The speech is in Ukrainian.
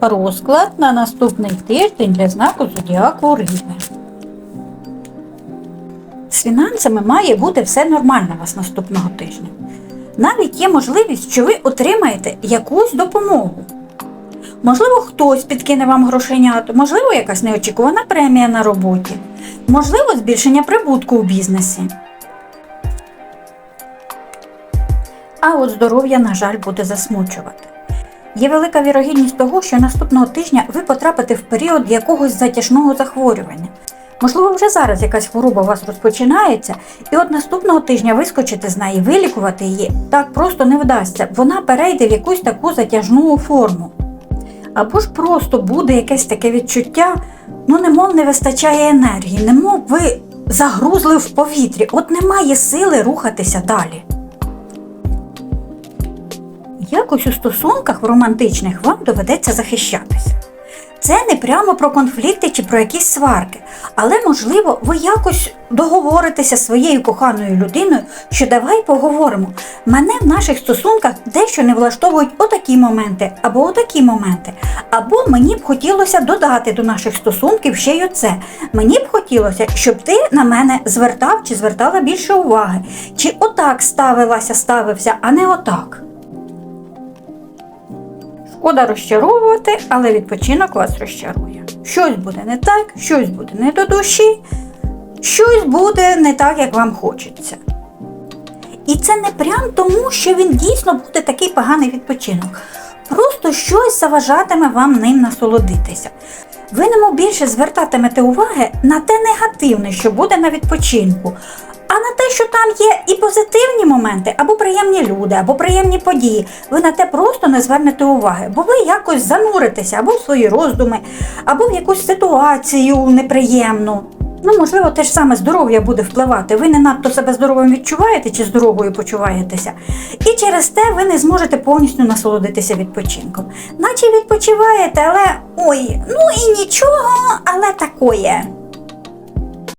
Розклад на наступний тиждень для знаку зодіаку Риби. З фінансами має бути все нормально вас наступного тижня. Навіть є можливість, що ви отримаєте якусь допомогу. Можливо, хтось підкине вам грошенят, можливо, якась неочікувана премія на роботі, можливо, збільшення прибутку у бізнесі. А от здоров'я, на жаль, буде засмучувати. Є велика вірогідність того, що наступного тижня ви потрапите в період якогось затяжного захворювання. Можливо, вже зараз якась хвороба у вас розпочинається, і от наступного тижня вискочити з неї, вилікувати її так просто не вдасться. Вона перейде в якусь таку затяжну форму. Або ж просто буде якесь таке відчуття, ну немов не вистачає енергії, немов ви загрузли в повітрі, от немає сили рухатися далі. Якось у стосунках в романтичних вам доведеться захищатися. Це не прямо про конфлікти чи про якісь сварки, але можливо ви якось договоритеся своєю коханою людиною, що давай поговоримо. Мене в наших стосунках дещо не влаштовують отакі моменти або отакі моменти. Або мені б хотілося додати до наших стосунків ще й оце. Мені б хотілося, щоб ти на мене звертав чи звертала більше уваги, чи отак ставилася, ставився, а не отак. Шкода розчаровувати, але відпочинок вас розчарує. Щось буде не так, щось буде не до душі, щось буде не так, як вам хочеться. І це не прям тому, що він дійсно буде такий поганий відпочинок. Просто щось заважатиме вам ним насолодитися. Ви немов більше звертатимете уваги на те негативне, що буде на відпочинку, а на те, що там є і позитивні моменти, або приємні люди, або приємні події, ви на те просто не звернете уваги, бо ви якось зануритеся або в свої роздуми, або в якусь ситуацію неприємну. Ну, можливо, те ж саме здоров'я буде впливати. Ви не надто себе здоровим відчуваєте чи здоровою почуваєтеся. І через те ви не зможете повністю насолодитися відпочинком. Наче відпочиваєте, але ой, ну і нічого, але такое.